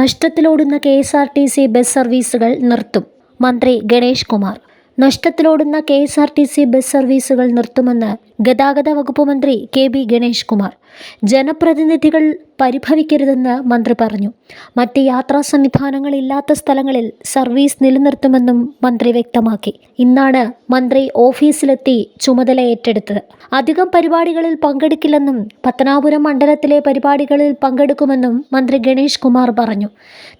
നഷ്ടത്തിലോടുന്ന K S R T C bus സർവീസുകൾ നിർത്തും. മന്ത്രി Ganesh Kumar നഷ്ടത്തിലോടുന്ന K S R T C bus സർവീസുകൾ നിർത്തുമെന്ന് ഗതാഗത വകുപ്പ് മന്ത്രി കെ ബി ഗണേഷ് കുമാർ. ജനപ്രതിനിധികൾ പരിഭവിക്കരുതെന്ന് മന്ത്രി പറഞ്ഞു. മറ്റ് യാത്രാ സംവിധാനങ്ങളില്ലാത്ത സ്ഥലങ്ങളിൽ സർവീസ് നിലനിർത്തുമെന്നും മന്ത്രി വ്യക്തമാക്കി. ഇന്നാണ് മന്ത്രി ഓഫീസിലെത്തി ചുമതല ഏറ്റെടുത്തത്. അധികം പരിപാടികളിൽ പങ്കെടുക്കില്ലെന്നും പത്തനാപുരം മണ്ഡലത്തിലെ പരിപാടികളിൽ പങ്കെടുക്കുമെന്നും മന്ത്രി ഗണേഷ് കുമാർ പറഞ്ഞു.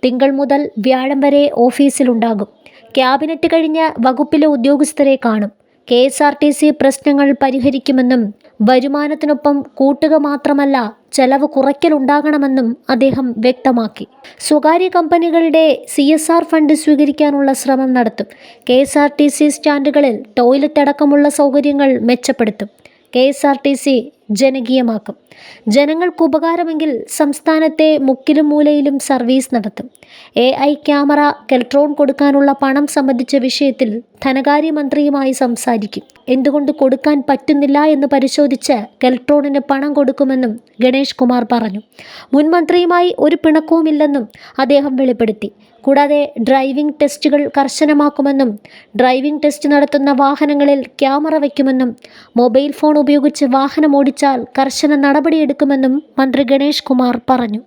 തിങ്കൾ മുതൽ വ്യാഴം വരെ ഓഫീസിലുണ്ടാകും. ക്യാബിനറ്റ് കഴിഞ്ഞ് വകുപ്പിലെ ഉദ്യോഗസ്ഥരെ കാണും. K S R T C പ്രശ്നങ്ങൾ പരിഹരിക്കുമെന്നും വരുമാനത്തിനൊപ്പം കൂട്ടുക മാത്രമല്ല ചെലവ് കുറയ്ക്കലുണ്ടാകണമെന്നും അദ്ദേഹം വ്യക്തമാക്കി. സ്വകാര്യ കമ്പനികളുടെ സി എസ് ആർ ഫണ്ട് സ്വീകരിക്കാനുള്ള ശ്രമം നടത്തും. K S R T C സ്റ്റാൻഡുകളിൽ toilet അടക്കമുള്ള സൗകര്യങ്ങൾ മെച്ചപ്പെടുത്തും. K S R T C ജനകീയമാക്കും. ജനങ്ങൾക്ക് ഉപകാരമെങ്കിൽ സംസ്ഥാനത്തെ മുക്കിലും മൂലയിലും സർവീസ് നടത്തും. എ ഐ ക്യാമറ കെൽട്രോൺ കൊടുക്കാനുള്ള പണം സംബന്ധിച്ച വിഷയത്തിൽ ധനകാര്യമന്ത്രിയുമായി സംസാരിക്കും. എന്തുകൊണ്ട് കൊടുക്കാൻ പറ്റുന്നില്ല എന്ന് പരിശോധിച്ച് കെൽട്രോണിന് പണം കൊടുക്കുമെന്നും ഗണേഷ് കുമാർ പറഞ്ഞു. മുൻ മന്ത്രിയുമായി ഒരു പിണക്കവുമില്ലെന്നും അദ്ദേഹം വെളിപ്പെടുത്തി. കൂടാതെ ഡ്രൈവിംഗ് ടെസ്റ്റുകൾ കർശനമാക്കുമെന്നും ഡ്രൈവിംഗ് ടെസ്റ്റ് നടത്തുന്ന വാഹനങ്ങളിൽ ക്യാമറ വയ്ക്കുമെന്നും മൊബൈൽ ഫോൺ ഉപയോഗിച്ച് വാഹനം ലംഘിച്ചാൽ കർശന നടപടിയെടുക്കുമെന്നും മന്ത്രി ഗണേഷ് കുമാർ പറഞ്ഞു.